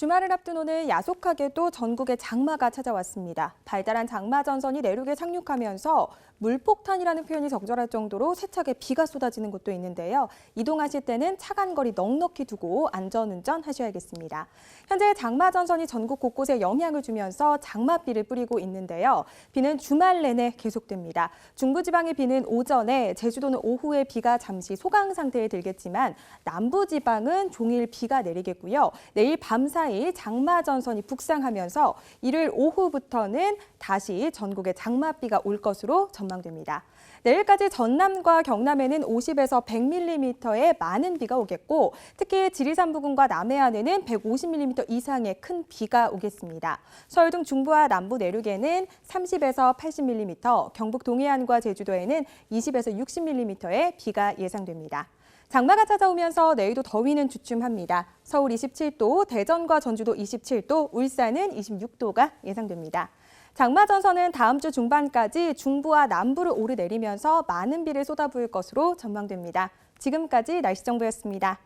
주말을 앞둔 오늘 야속하게도 전국에 장마가 찾아왔습니다. 발달한 장마 전선이 내륙에 상륙하면서 물폭탄이라는 표현이 적절할 정도로 세차게 비가 쏟아지는 곳도 있는데요. 이동하실 때는 차간 거리 넉넉히 두고 안전운전 하셔야겠습니다. 현재 장마 전선이 전국 곳곳에 영향을 주면서 장마비를 뿌리고 있는데요. 비는 주말 내내 계속됩니다. 중부지방의 비는 오전에, 제주도는 오후에 비가 잠시 소강 상태에 들겠지만 남부지방은 종일 비가 내리겠고요. 내일 밤 사이 장마 전선이 북상하면서 일요일 오후부터는 다시 전국에 장마비가 올 것으로 전망됩니다. 내일까지 전남과 경남에는 50에서 100mm의 많은 비가 오겠고 특히 지리산 부근과 남해안에는 150mm 이상의 큰 비가 오겠습니다. 서울 등 중부와 남부 내륙에는 30에서 80mm, 경북 동해안과 제주도에는 20에서 60mm의 비가 예상됩니다. 장마가 찾아오면서 내일도 더위는 주춤합니다. 서울 27도, 대전과 전주도 27도, 울산은 26도가 예상됩니다. 장마 전선은 다음 주 중반까지 중부와 남부를 오르내리면서 많은 비를 쏟아부을 것으로 전망됩니다. 지금까지 날씨 정보였습니다.